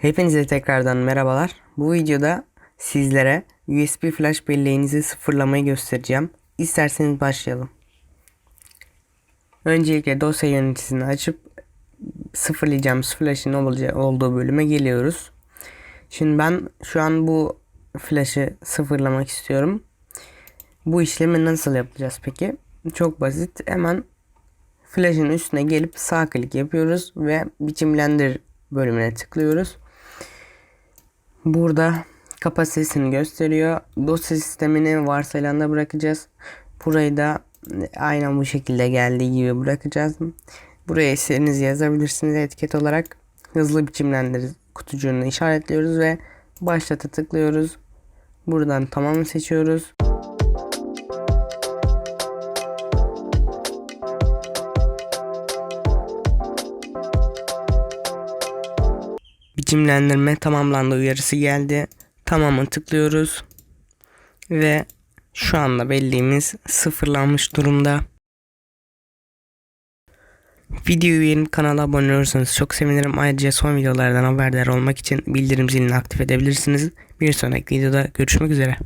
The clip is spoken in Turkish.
Hepinize tekrardan merhabalar. Bu videoda sizlere USB flash belleğinizi sıfırlamayı göstereceğim. İsterseniz başlayalım. Öncelikle dosya yöneticisini açıp sıfırlayacağımız flash'ın olduğu bölüme geliyoruz. Şimdi ben şu an bu flash'ı sıfırlamak istiyorum. Bu işlemi nasıl yapacağız peki? Çok basit. Hemen flash'ın üstüne gelip sağ klik yapıyoruz ve biçimlendir bölümüne tıklıyoruz. Burada kapasitesini gösteriyor. Dosya sistemini varsayılanda bırakacağız. Burayı da aynen bu şekilde geldiği gibi bırakacağız. Buraya istediğinizi yazabilirsiniz etiket olarak. Hızlı biçimlendir kutucuğunu işaretliyoruz ve başlata tıklıyoruz. Buradan tamamı seçiyoruz. Biçimlendirme tamamlandı uyarısı geldi. Tamamı tıklıyoruz. Ve şu anda belleğimiz sıfırlanmış durumda. Videoyu beğenip kanala abone olursanız çok sevinirim. Ayrıca son videolardan haberdar olmak için bildirim zilini aktif edebilirsiniz. Bir sonraki videoda görüşmek üzere.